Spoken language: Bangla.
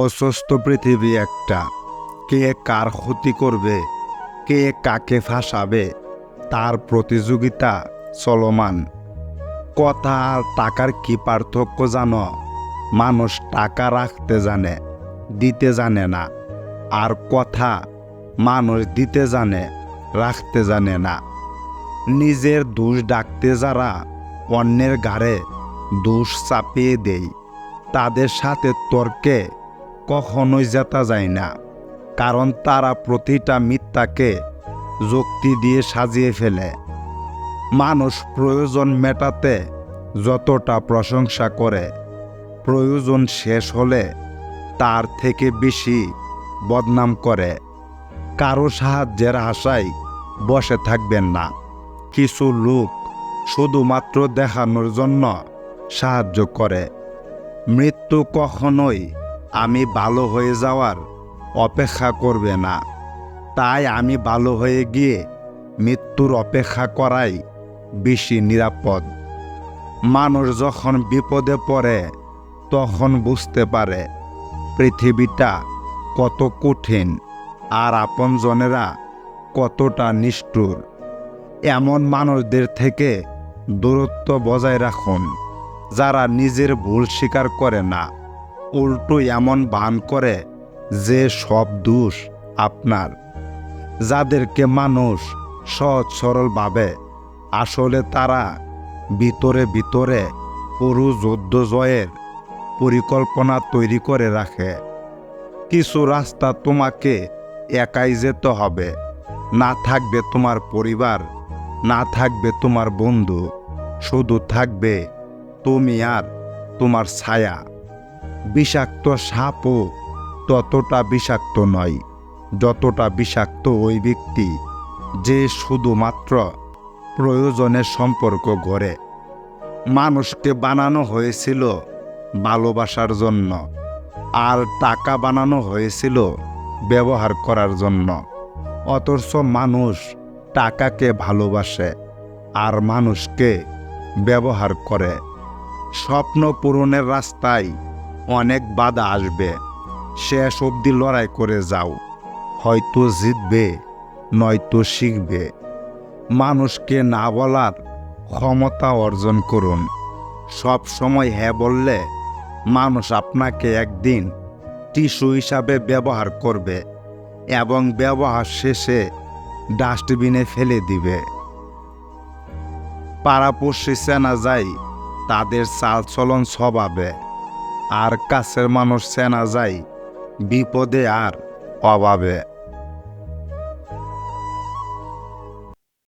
অসুস্থ পৃথিবী একটা। কে কার ক্ষতি করবে? কে কাকে ফাঁসাবে? তার প্রতিযোগিতা চলমান। কথা আর টাকার কি পার্থক্য জানো? মানুষ টাকা রাখতে জানে, দিতে জানে না। আর কথা মানুষ দিতে জানে, রাখতে জানে না। নিজের দোষ ডাকতে যারা অন্যের ঘাড়ে দোষ চাপিয়ে দেয়, তাদের সাথে তর্কে কখনোই জেতা যায় না, কারণ তারা প্রতিটা মিথ্যাকে যুক্তি দিয়ে সাজিয়ে ফেলে। মানুষ প্রয়োজন মেটাতে যতটা প্রশংসা করে, প্রয়োজন শেষ হলে তার থেকে বেশি বদনাম করে। কারও সাহায্যের আশায় বসে থাকবেন না। কিছু লোক শুধুমাত্র দেখানোর জন্য সাহায্য করে। মৃত্যু কখনোই আমি ভালো হয়ে যাওয়ার অপেক্ষা করবে না। তাই আমি ভালো হয়ে গিয়ে মৃত্যুর অপেক্ষা করাই বেশি নিরাপদ। মানুষ যখন বিপদে পড়ে, তখন বুঝতে পারে পৃথিবীটা কত কঠিন আর আপনজনেরা কতটা নিষ্ঠুর। এমন মানুষদের থেকে দূরত্ব বজায় রাখুন, যারা নিজের ভুল স্বীকার করে না। উল্টো এমন ভান করে যে সব দোষ আপনার, যাদেরকে মানুষ সহজ সরলভাবে আসলে তারা ভিতরে ভিতরে পুরো যুদ্ধ জয়ের পরিকল্পনা তৈরি করে রাখে। কিছু রাস্তা তোমাকে একাই যেতে হবে। না থাকবে তোমার পরিবার, না থাকবে তোমার বন্ধু, শুধু থাকবে তুমি আর তোমার ছায়া। বিষাক্ত সাপও ততটা বিষাক্ত নয়, যতটা বিষাক্ত ওই ব্যক্তি যে শুধুমাত্র প্রয়োজনের সম্পর্ক গড়ে। মানুষকে বানানো হয়েছিল ভালোবাসার জন্য আর টাকা বানানো হয়েছিল ব্যবহার করার জন্য। অথচ মানুষ টাকাকে ভালোবাসে আর মানুষকে ব্যবহার করে। স্বপ্ন পূরণের রাস্তায় অনেক বাধা আসবে। শেষ অবধি লড়াই করে যাও। হয়তো জিতবে, নয়তো শিখবে। মানুষকে না বলার ক্ষমতা অর্জন করুন। সব সময় হ্যাঁ বললে মানুষ আপনাকে একদিন টিস্যু হিসাবে ব্যবহার করবে এবং ব্যবহার শেষে ডাস্টবিনে ফেলে দিবে। পাড়াপড়শি চেনা যায় তাদের চালচলন স্বভাবে। আর কাছের মানুষ চেনা যায় বিপদে আর অভাবে।